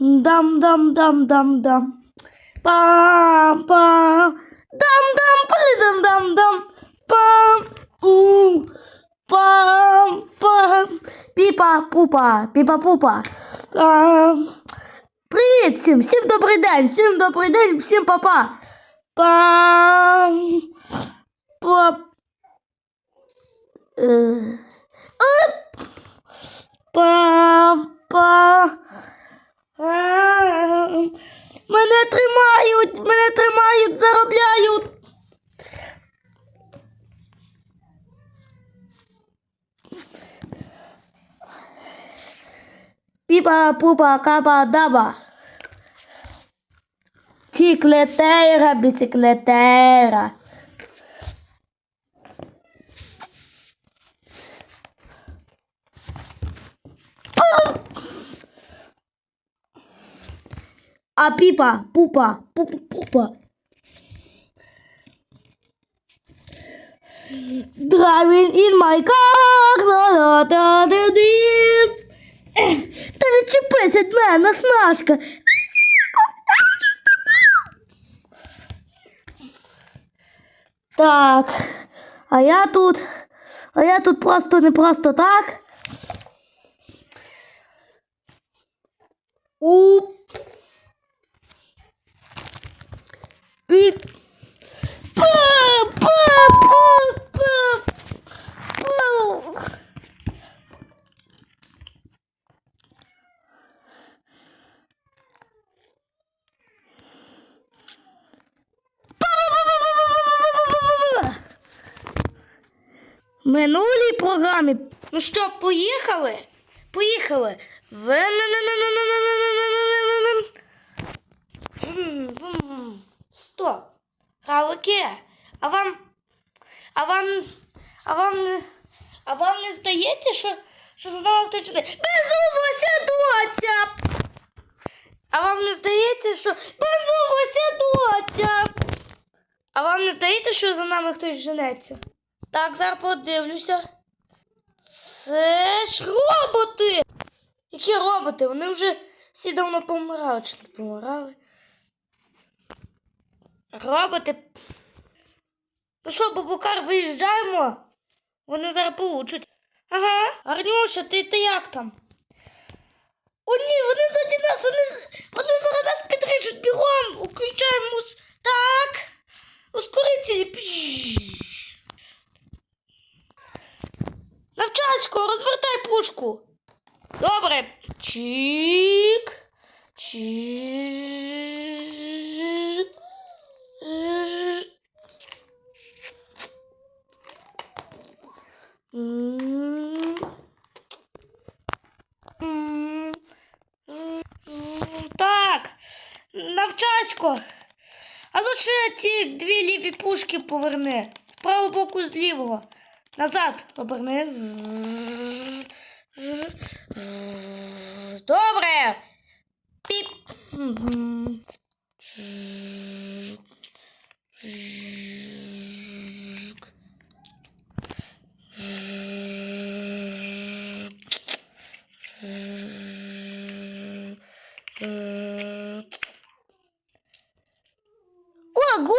Дам дам дам дам дам. Пам пам. Дам дам дам дам дам. Пам. У. Пам пам. Піпа пупа. Піпа пупа. Пам. Привіт всім, всім добрий день, всім добрий день, всім папа. Пам. Пап. Е. Піпа, пупа, капа, даба. Чіклетера, бісіклетера. А піпа, пупа, пупа, пупа. Driving in my car. Да-да-да-да-дим. Ех, Та відчепись від мене, наснажка. Так, а я тут, а я тут просто не просто так. У. І. Па, Минулій програмі. Ну що, поїхали? Поїхали. Стоп. Галики, а вам. А вам. А вам. А вам не здається, що, що за нами хтось чує? Безумовася доця! А вам не здається, що безумовася доця! А вам не здається, що за нами хтось женеться? Так, зараз подивлюся. Це ж роботи! Які роботи? Вони вже всі давно помирали чи не помирали. Роботи. Ну що, бабукар, виїжджаємо? Вони зараз получать. Ага, Арнюша, ти, ти як там? О, ні, вони заді нас, вони, вони зараз нас підріжуть бігом. Включаємо. Так. Ускорителі. Пш. Розвертай пушку. Добре. Чик. Чик. Так, навчасько. А лучше ті дві ліві пушки поверни. З правого боку з лівого. Назад оберни. Добре. Піп. Мгм. Ого!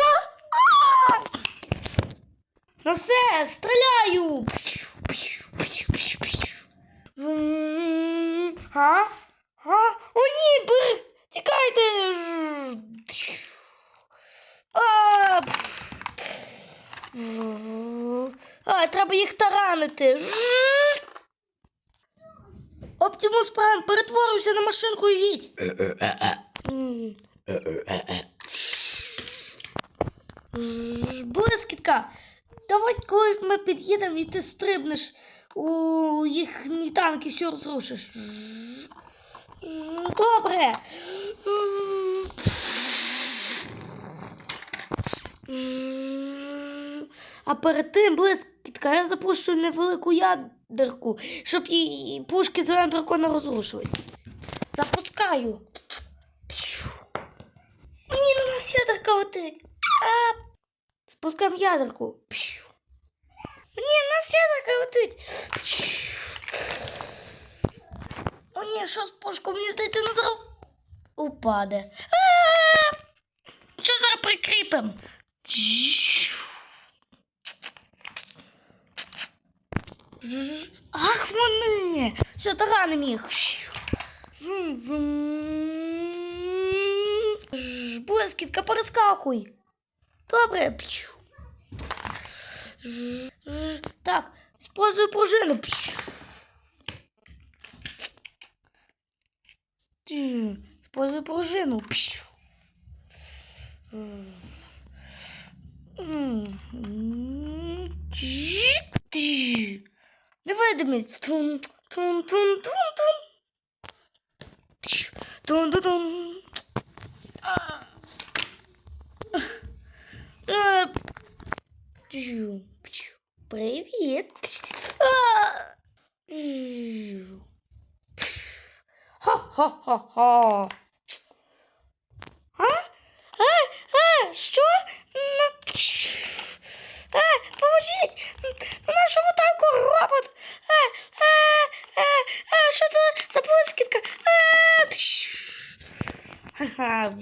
А! Ну все, стріляю. М, А? А? О, ні, бр... Тікайте. А, а, треба їх таранити. Оптимус Прайм, перетворився на машинку і їдь. Блискітка, давай коли ми під'їдемо і ти стрибнеш у їхні танки, все розрушиш. Добре. А перед тим блискітка, я запущу невелику ядерку, щоб її пушки зеленого дракона розрушились. Запускаю. Ні, на нас ядерка летить. А, Спускаємо ядерку. Пшу. На нас ядерка летить. О, ні, що з пушкою? Мені здається, не зараз. упаде. Що зараз прикріпим? Ах, вони! Все, тараним. Ж, Блискітка, перескакуй. Добре. Так, использую пружину. Использую пружину. Невидимість. Тун, тун, Привіт. Ха-ха-ха-ха. А? А? А? Що? А, поможіть! На що ви так робот? А, а, а, а, що це за блискітка? А. Ха-ха.